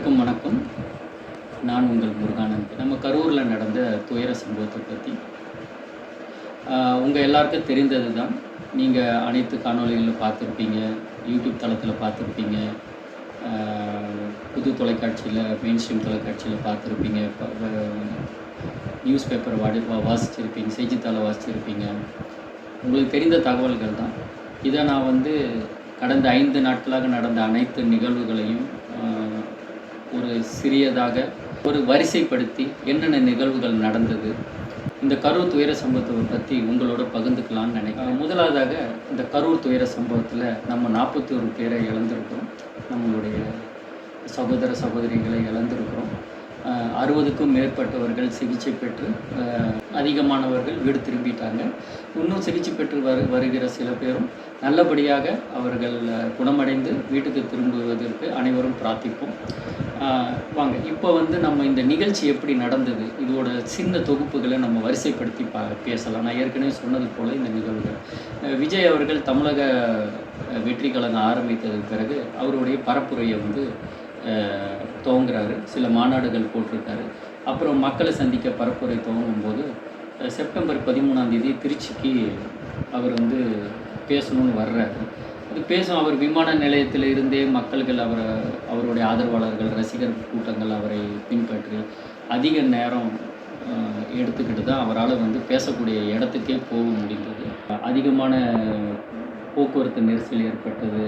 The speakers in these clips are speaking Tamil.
அனைவருக்கும் வணக்கம். நான் உங்கள் முருகானந்த் நம்ம கரூரில் நடந்த துயர சம்பவத்தை பற்றி உங்கள் எல்லாருக்கும் தெரிந்தது தான் நீங்கள் அனைத்து காணொளிகளில் பார்த்துருப்பீங்க யூடியூப் தளத்தில் பார்த்துருப்பீங்க புது தொலைக்காட்சியில் மெயின் ஸ்ட்ரீம் தொலைக்காட்சியில் பார்த்துருப்பீங்க நியூஸ் பேப்பர் வாடி வாசிச்சிருப்பீங்க செய்தித்தாளை வாசிச்சிருப்பீங்க. உங்களுக்கு தெரிந்த தகவல்கள் தான் இதை நான் வந்து கடந்த ஐந்து நாட்களாக நடந்த அனைத்து நிகழ்வுகளையும் ஒரு சிறியதாக ஒரு வரிசைப்படுத்தி என்னென்ன நிகழ்வுகள் நடந்தது? இந்த கரூர் துயர சம்பவத்தை பற்றி உங்களோட பகிர்ந்துக்கலாம்னு நினைக்கிறேன். முதலாவதாக இந்த கரூர் துயர சம்பவத்தில் நம்ம நாற்பத்தி ஒரு பேரை இழந்திருக்கிறோம். நம்மளுடைய சகோதர சகோதரிகளை இழந்திருக்கிறோம். அறுபதுக்கும் மேற்பட்டவர்கள் சிகிச்சை பெற்று அதிகமானவர்கள் வீடு திரும்பிட்டாங்க. இன்னும் சிகிச்சை பெற்று வரு வருகிற சில பேரும் நல்லபடியாக அவர்கள் குணமடைந்து வீட்டுக்கு திரும்புவதற்கு அனைவரும் பிரார்த்திப்போம். வாங்க. இப்போ வந்து நம்ம இந்த நிகழ்ச்சி எப்படி நடந்தது? இதோட சின்ன தொகுப்புகளை நம்ம வரிசைப்படுத்தி பா பேசலாம். நான் ஏற்கனவே சொன்னது போல் இந்த நிகழ்வுகள். விஜய் அவர்கள் தமிழக வெற்றி கழகம் ஆரம்பித்ததுக்கு பிறகு அவருடைய பரப்புரையை வந்து துவங்குறாரு. சில மாநாடுகள் போட்டிருக்காரு. அப்புறம் மக்களை சந்திக்க பரப்புரை துவங்கும் போது செப்டம்பர் பதிமூணாம் தேதி திருச்சிக்கு அவர் வந்து பேசணும்னு வர்றாரு. பேசும் அவர் விமான நிலையத்தில் இருந்தே மக்கள்கள் அவரை அவருடைய ஆதரவாளர்கள் ரசிகர் கூட்டங்கள் அவரை பின்பற்றி அதிக நேரம் எடுத்துக்கிட்டு தான் அவரால் வந்து பேசக்கூடிய இடத்துக்கே போக முடிந்தது. அதிகமான போக்குவரத்து நெரிசல் ஏற்பட்டது.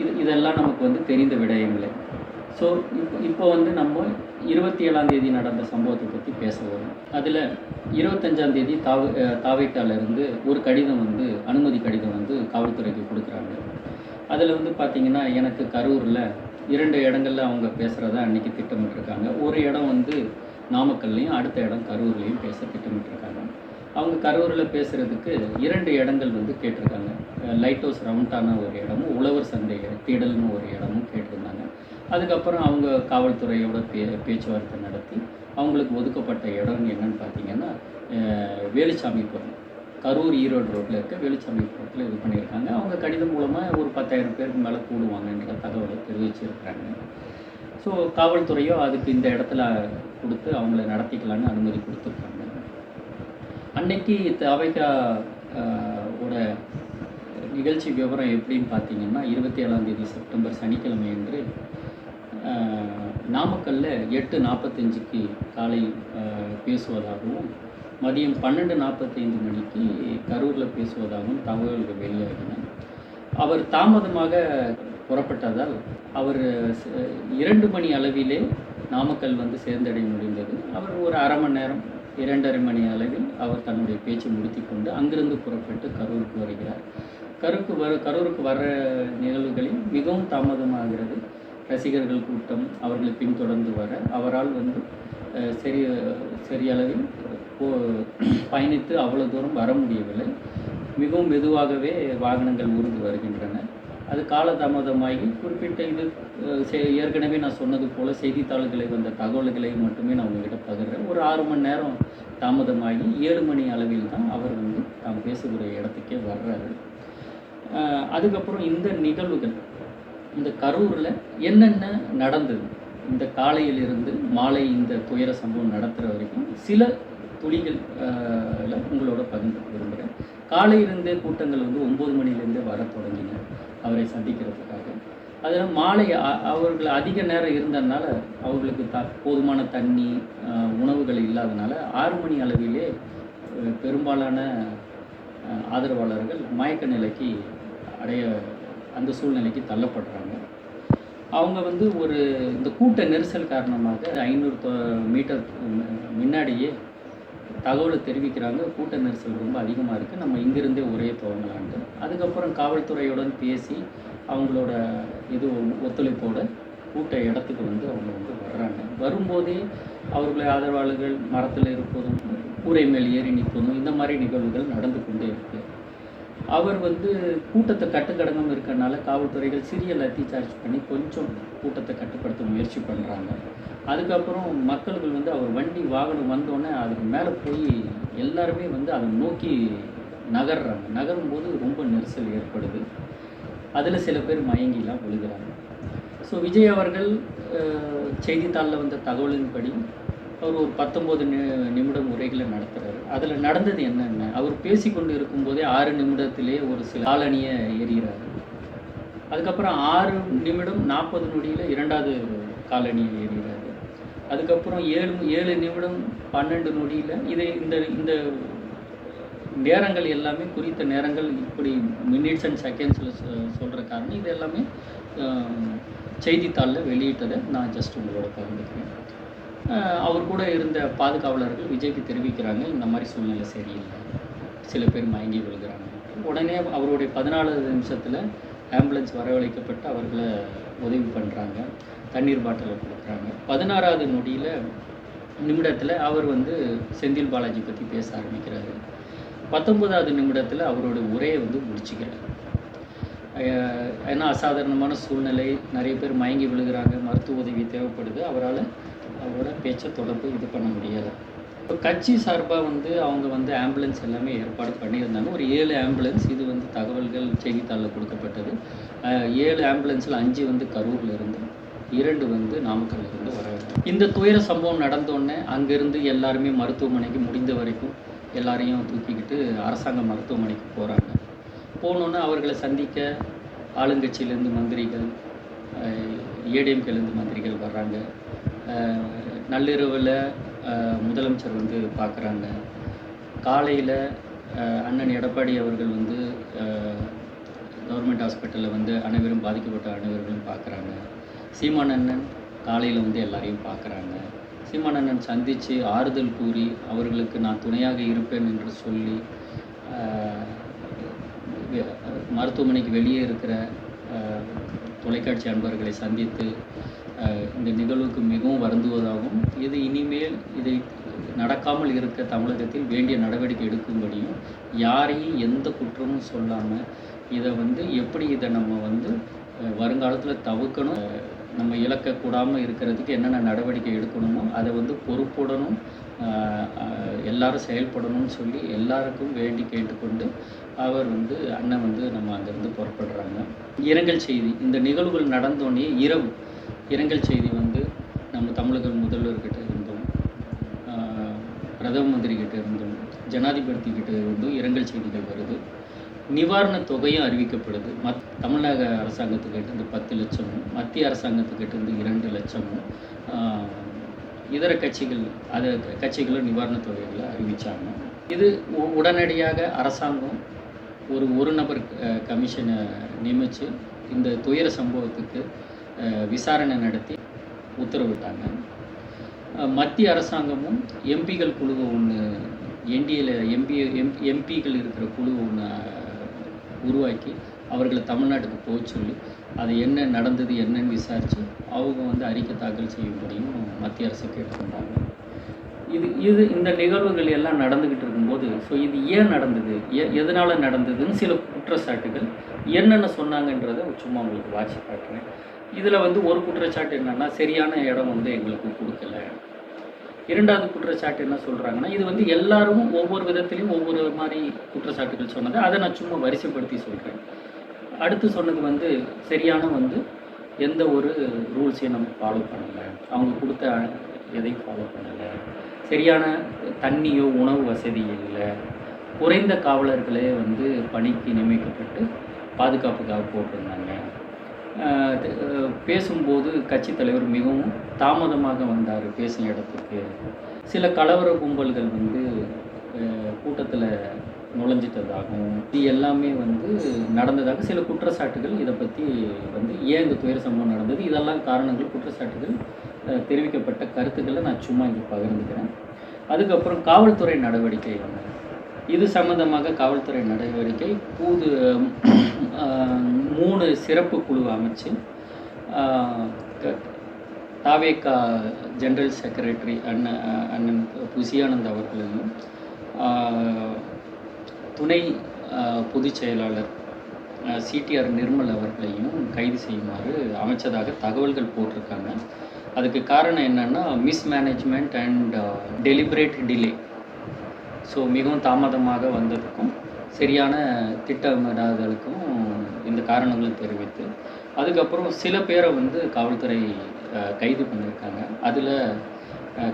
இது இதெல்லாம் நமக்கு வந்து தெரிந்த விடயங்களே. ஸோ இப்போ இப்போ வந்து நம்ம இருபத்தி ஏழாம் தேதி நடந்த சம்பவத்தை பற்றி பேச வரும் அதில் இருபத்தஞ்சாம் தேதி தாவ அஹ் ஒரு கடிதம் வந்து அனுமதி கடிதம் வந்து காவல்துறைக்கு கொடுக்குறாங்க. அதில் வந்து பார்த்திங்கன்னா எனக்கு கரூரில் இரண்டு இடங்களில் அவங்க பேசுகிறதா அன்றைக்கி திட்டமிட்டிருக்காங்க. ஒரு இடம் வந்து நாமக்கல்லையும் அடுத்த இடம் கரூர்லேயும் பேச திட்டமிட்டிருக்காங்க. அவங்க கரூரில் பேசுகிறதுக்கு இரண்டு இடங்கள் வந்து கேட்டிருக்காங்க. லைட் ஹவுஸ் ரவுண்டான ஒரு இடமும் உழவர் சந்தை தேடல்னு ஒரு இடமும் கேட்டிருந்தாங்க. அதுக்கப்புறம் அவங்க காவல்துறையோட பே பேச்சுவார்த்தை நடத்தி அவங்களுக்கு ஒதுக்கப்பட்ட இடம் என்னன்னு பார்த்தீங்கன்னா வேலுச்சாமிபுரம் கரூர் ஈரோடு ரோட்டில் இருக்க வேலுச்சாமிபுரத்தில் இது பண்ணியிருக்காங்க. அவங்க கடிதம் மூலமாக ஒரு பத்தாயிரம் பேருக்கு மேலே கூடுவாங்கன்ற தகவலை தெரிவிச்சிருக்கிறாங்க. ஸோ காவல்துறையோ அதுக்கு இந்த இடத்துல கொடுத்து அவங்கள நடத்திக்கலான்னு அனுமதி கொடுத்துருக்காங்க. அன்னைக்கு தவைக்கா ஓட நிகழ்ச்சி விவரம் எப்படின்னு பார்த்தீங்கன்னா இருபத்தி ஏழாம் தேதி செப்டம்பர் சனிக்கிழமை அன்று நாமக்கல்ல எட்டு நாற்பத்தஞ்சுக்கு காலை பேசுவதாகவும் மதியம் பன்னெண்டு நாற்பத்தைந்து மணிக்கு கரூரில் பேசுவதாகவும் தகவல்கள் வெளியாகின. அவர் தாமதமாக புறப்பட்டதால் அவர் இரண்டு மணி அளவிலே நாமக்கல் வந்து சேர்ந்தடைய முடிந்தது. அவர் ஒரு அரை மணி நேரம் இரண்டரை மணி அளவில் அவர் தன்னுடைய பேச்சை முடித்தி கொண்டு அங்கிருந்து புறப்பட்டு கரூருக்கு வருகிறார். கரூருக்கு வர கரூருக்கு வர நிகழ்வுகளில் மிகவும் தாமதமாகிறது. ரசிகர்கள் கூட்டம் அவர்களை பின்தொடர்ந்து வர அவரால் வந்து சரி சரியளவில் போ பயணித்து அவ்வளோ தூரம் வர முடியவில்லை. மிகவும் மெதுவாகவே வாகனங்கள் ஊர்ந்து வருகின்றன. அது காலதாமதமாகி குறிப்பிட்ட இது செ- ஏற்கனவே நான் சொன்னது போல் செய்தித்தாள்களை வந்த தகவல்களை மட்டுமே நான் உங்ககிட்ட பகிர்றேன். ஒரு ஆறு மணி நேரம் தாமதமாகி ஏழு மணி அளவில் தான் அவர் வந்து தாம் பேசக்கூடிய இடத்துக்கே வர்றாரு. அதுக்கப்புறம் இந்த நிகழ்வுகள் இந்த கரூரில் என்னென்ன நடந்தது? இந்த காலையிலிருந்து மாலை இந்த துயர சம்பவம் நடத்துகிற வரைக்கும் சில துளிகள் உங்களோட பகிர்ந்து விரும்புகிறேன் காலையிலிருந்தே கூட்டங்கள் வந்து ஒம்பது மணிலேருந்தே வர தொடங்கின அவரை சந்திக்கிறதுக்காக. அதில் மாலை அவர்கள் அதிக நேரம் இருந்ததுனால அவர்களுக்கு த போதுமான தண்ணி உணவுகள் இல்லாதனால ஆறு மணி அளவிலே பெரும்பாலான ஆதரவாளர்கள் மயக்க நிலைக்கு அடைய அந்த சூழ்நிலைக்கு தள்ளப்படுறாங்க. அவங்க வந்து ஒரு இந்த கூட்ட நெரிசல் காரணமாக ஐநூறு தொ மீட்டர் முன்னாடியே தகவலை தெரிவிக்கிறாங்க. கூட்ட நெரிசல் ரொம்ப அதிகமாக இருக்குது நம்ம இங்கிருந்தே ஒரே துவங்கலான்ட்டு. அதுக்கப்புறம் காவல்துறையுடன் பேசி அவங்களோட இது ஒத்துழைப்போட கூட்ட இடத்துக்கு வந்து அவங்க வந்து வர்றாங்க. வரும்போதே அவர்களை ஆதரவாளர்கள் மரத்தில் இருப்பதும் கூரை மேல் ஏறி நிற்பதும் இந்த மாதிரி நிகழ்வுகள் நடந்து கொண்டே இருக்குது அவர் வந்து கூட்டத்தை கட்டுக்கடங்காமல் இருக்கிறனால காவல்துறைகள் சிறிய லத்தி சார்ஜ் பண்ணி கொஞ்சம் கூட்டத்தை கட்டுப்படுத்த முயற்சி பண்ணுறாங்க அதுக்கப்புறம் மக்கள்கள் வந்து அவர் வண்டி வாகனம் வந்தோடனே அதுக்கு மேலே போய் எல்லாருமே வந்து அதை நோக்கி நகர்றாங்க. நகரும் போது ரொம்ப நெரிசல் ஏற்படுது. அதில் சில பேர் மயங்கிலாம் விழுகிறாங்க. ஸோ விஜய் அவர்கள் செய்தித்தாளில் வந்த தகவலின்படி அவர் ஒரு பத்தொம்போது நி நிமிடம் உரைகளை நடத்துகிறாரு அதில் நடந்தது என்னென்ன? அவர் பேசிக்கொண்டு இருக்கும்போதே ஆறு நிமிடத்திலே ஒரு சில காலணியை எறிகிறார் அதுக்கப்புறம் ஆறு நிமிடம் நாற்பது நொடியில் இரண்டாவது காலணியை ஏறிகிறார் அதுக்கப்புறம் ஏழு ஏழு நிமிடம் பன்னெண்டு நொடியில் இதை இந்த இந்த நேரங்கள் எல்லாமே குறித்த நேரங்கள் இப்படி மினிட்ஸ் அண்ட் செகண்ட்ஸில் சொல்கிற காரணம். இது எல்லாமே செய்தித்தாளில் வெளியிட்டதை நான் ஜஸ்ட் உங்களோட பகிர்ந்துக்கிறேன். அவர் கூட இருந்த பாதுகாவலர்கள் விஜய்க்கு தெரிவிக்கிறாங்க. இந்த மாதிரி சூழ்நிலை சரியில்லை. சில பேர் மயங்கி விழுகிறாங்க. உடனே அவருடைய பதினாலாவது நிமிஷத்தில் ஆம்புலன்ஸ் வரவழைக்கப்பட்டு அவர்களை உதவி பண்ணுறாங்க தண்ணீர் பாட்டிலை கொடுக்குறாங்க. பதினாறாவது நொடியில் நிமிடத்தில் அவர் வந்து செந்தில் பாலாஜி பற்றி பேச ஆரம்பிக்கிறாரு. பத்தொன்பதாவது நிமிடத்தில் அவரோட உரையை வந்து முடிச்சுக்கிறார். ஏன்னா அசாதாரணமான சூழ்நிலை நிறைய பேர் மயங்கி விழுகிறாங்க. மருத்துவ உதவி தேவைப்படுது. அவரால் அவரோட பேச்சை தொடர்பு இது பண்ண முடியலை இப்போ கட்சி சார்பாக வந்து அவங்க வந்து ஆம்புலன்ஸ் எல்லாமே ஏற்பாடு பண்ணியிருந்தாங்க. ஒரு ஏழு ஆம்புலன்ஸ் இது வந்து தகவல்கள் செய்தித்தாளில் கொடுக்கப்பட்டது. ஏழு ஆம்புலன்ஸில் அஞ்சு வந்து கரூரில் இருந்து இரண்டு வந்து நாமக்கல்ல இருந்து வர இந்த துயர சம்பவம் நடந்தோடனே அங்கேருந்து எல்லாருமே மருத்துவமனைக்கு முடிந்த வரைக்கும் எல்லாரையும் தூக்கிக்கிட்டு அரசாங்க மருத்துவமனைக்கு போகிறாங்க போனோன்னே அவர்களை சந்திக்க ஆளுங்கட்சியிலேருந்து மந்திரிகள் ஏடிஎம்கேலேருந்து மந்திரிகள் வர்றாங்க. நள்ளிரவில் முதலமைச்சர் வந்து பார்க்குறாங்க. காலையில் அண்ணன் எடப்பாடி அவர்கள் வந்து கவர்மெண்ட் ஹாஸ்பிட்டலில் வந்து அனைவரும் பாதிக்கப்பட்ட அனைவர்களும் பார்க்குறாங்க. சீமான் அண்ணன் காலையில் வந்து எல்லாரையும் பார்க்குறாங்க. சீமான் அண்ணன் சந்தித்து ஆறுதல் கூறி அவர்களுக்கு நான் துணையாக இருப்பேன் என்று சொல்லி மருத்துவமனைக்கு வெளியே இருக்கிற தொலைக்காட்சி அன்பர்களை சந்தித்து இந்த நிகழ்வுக்கு மிகவும் வருந்துவதாகவும் இது இனிமேல் இதை நடக்காமல் இருக்க தமிழகத்தில் வேண்டிய நடவடிக்கை எடுக்கும்படியும் யாரையும் எந்த குற்றமும் சொல்லாமல் இதை வந்து எப்படி இதை நம்ம வந்து வருங்காலத்தில் தவிர்க்கணும் நம்ம இழக்கக்கூடாமல் இருக்கிறதுக்கு என்னென்ன நடவடிக்கை எடுக்கணுமோ அதை வந்து பொறுப்புடனும் எல்லாரும் செயல்படணும்னு சொல்லி எல்லாருக்கும் வேண்டி கேட்டுக்கொண்டு அவர் வந்து அண்ணன் வந்து நம்ம அங்கேருந்து புறப்படுறாங்க. இரங்கல் செய்தி. இந்த நிகழ்வுகள் நடந்தோடனே இரவு இரங்கல் செய்தி வந்து நம்ம தமிழக முதல்வர்கிட்ட இருந்தோம். பிரதம மந்திரி கிட்ட இருந்தும். ஜனாதிபதி கிட்ட இருந்தும் இரங்கல் செய்திகள் வருது. நிவாரணத் தொகையும் அறிவிக்கப்படுது. மத் தமிழக அரசாங்கத்துக்கிட்டேருந்து பத்து லட்சமும் மத்திய அரசாங்கத்துக்கிட்டேருந்து இரண்டு லட்சமும் இதர கட்சிகள் அது கட்சிகளும் நிவாரணத் தொகைகளை அறிவித்தாங்க இது உ- உடனடியாக அரசாங்கம் ஒரு ஒரு நபர் கமிஷனை நியமித்து இந்த துயர சம்பவத்துக்கு விசாரணை நடத்தி உத்தரவிட்டாங்க. மத்திய அரசாங்கமும் எம்பிகள் குழுவை ஒன்று என்டிஏல எம்பி எம் எம்பிகள் இருக்கிற குழு ஒன்று உருவாக்கி அவர்களை தமிழ்நாட்டுக்கு போக சொல்லி அது என்ன நடந்தது என்னன்னு விசாரித்து அவங்க வந்து அறிக்கை தாக்கல் செய்யும்படியும் மத்திய அரசு கேட்டுக்கொண்டாங்க. இது இது இந்த நிகழ்வுகள் எல்லாம் நடந்துக்கிட்டு இருக்கும்போது ஸோ இது ஏன் நடந்தது? எ எதனால் நடந்ததுன்னு சில குற்றச்சாட்டுகள் என்னென்ன சொன்னாங்கன்றதை சும்மா உங்களுக்கு வாட்சி காட்டுறேன். இதில் வந்து ஒரு குற்றச்சாட்டு என்னன்னா சரியான இடம் வந்து எங்களுக்கு கொடுக்கல. இரண்டாவது குற்றச்சாட்டு என்ன சொல்கிறாங்கன்னா இது வந்து எல்லாரும் ஒவ்வொரு விதத்திலையும் ஒவ்வொரு மாதிரி குற்றச்சாட்டுகள் சொன்னது. அதை நான் சும்மா வரிசைப்படுத்தி சொல்கிறேன் அடுத்து சொன்னது வந்து சரியான வந்து எந்த ஒரு ரூல்ஸையும் நம்ம ஃபாலோ பண்ணலை. அவங்க கொடுத்த எதையும் ஃபாலோ பண்ணலை. சரியான தண்ணியோ உணவு வசதி இல்லை. குறைந்த காவலர்களே வந்து பணிக்கு நியமிக்கப்பட்டு பாதுகாப்புக்காக போட்டிருந்தாங்க. பேசும்போது கட்சித் தலைவர் மிகவும் தாமதமாக வந்தார் பேசும் இடத்துக்கு. சில கலவர கும்பல்கள் வந்து கூட்டத்தில் நுழைஞ்சிட்டதாகவும் இது எல்லாமே வந்து நடந்ததாக சில குற்றச்சாட்டுகள் இதை பற்றி வந்து ஏன் இந்த துயர சம்பவம் நடந்தது? இதெல்லாம் காரணங்கள் குற்றச்சாட்டுகள் தெரிவிக்கப்பட்ட கருத்துக்களை நான் சும்மா இங்கே பகிர்ந்துக்கிறேன். அதுக்கப்புறம் காவல்துறை நடவடிக்கை வந்து இது சம்பந்தமாக காவல்துறை நடவடிக்கை. புது மூணு சிறப்பு குழு அமைச்சு தாவேக்கா க- ஜெனரல் செக்ரட்டரி அண்ணன் அண்ணன் புசியானந்த் அவர்களையும் துணை பொதுச் செயலாளர் சிடிஆர் நிர்மல் அவர்களையும் கைது செய்யுமாறு அமைச்சதாக தகவல்கள் போட்டிருக்காங்க. அதுக்கு காரணம் என்னன்னா mismanagement and deliberate delay so மிகவும் தாமதமாக வந்ததுக்கும் சரியான திட்டமிடாதலுக்கும் இந்த காரணங்களும் தெரிவித்து அதுக்கப்புறம் சில பேரை வந்து காவல்துறை கைது பண்ணியிருக்காங்க. அதில்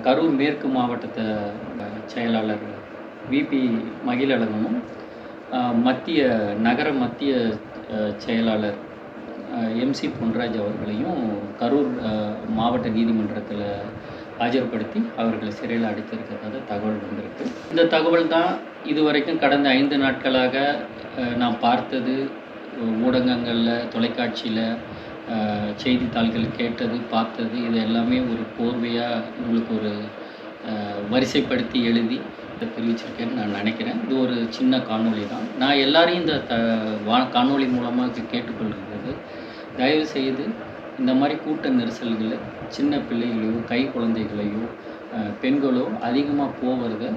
கரூர் மேற்கு மாவட்டத்தை செயலாளர் விபி மகிழழகனும் மத்திய நகர மத்திய செயலாளர் எம்சி பொன்ராஜ் அவர்களையும் கரூர் மாவட்ட நீதிமன்றத்தில் ஆஜர்படுத்தி அவர்களை சிறையில் அடைத்திருக்கிறதாக தகவல் வந்திருக்கு. இந்த தகவல் தான் இதுவரைக்கும் கடந்த ஐந்து நாட்களாக நாம் நான் பார்த்தது ஊடகங்களில் தொலைக்காட்சியில் செய்தித்தாள்கள் கேட்டது பார்த்தது இது எல்லாமே ஒரு கோர்வையாக உங்களுக்கு ஒரு வரிசைப்படுத்தி எழுதி இதை தெரிவிச்சிருக்கேன்னு நான் நினைக்கிறேன். இது ஒரு சின்ன காணொளி தான். நான் எல்லாரையும் இந்த த வா காணொளி மூலமாக கேட்டுக்கொள்கிறது. தயவு செய்து இந்த மாதிரி கூட்ட நெரிசல்களில் சின்ன பிள்ளைகளையோ கை குழந்தைகளையோ பெண்களோ அதிகமாக போவதை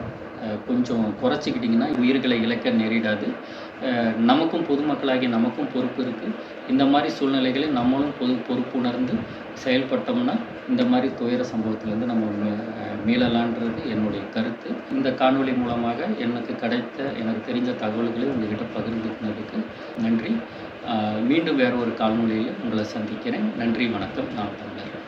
கொஞ்சம் குறைச்சிக்கிட்டிங்கன்னா உயிர்களை இழக்க நேரிடாது. நமக்கும் பொதுமக்களாகிய நமக்கும் பொறுப்பு இருக்குது இந்த மாதிரி சூழ்நிலைகளை நம்மளும் பொது பொறுப்புணர்ந்து செயல்பட்டோம்னா இந்த மாதிரி துயர சம்பவத்திலேருந்து நம்ம மீளலான்றது என்னுடைய கருத்து. இந்த காணொளி மூலமாக எனக்கு கிடைத்த எனக்கு தெரிஞ்ச தகவல்களை உங்ககிட்ட பகிர்ந்துக்கினதுக்கு நன்றி. மீண்டும் வேற ஒரு காணொலியில் உங்களை சந்திக்கிறேன். நன்றி வணக்கம். நான் தமிழர்.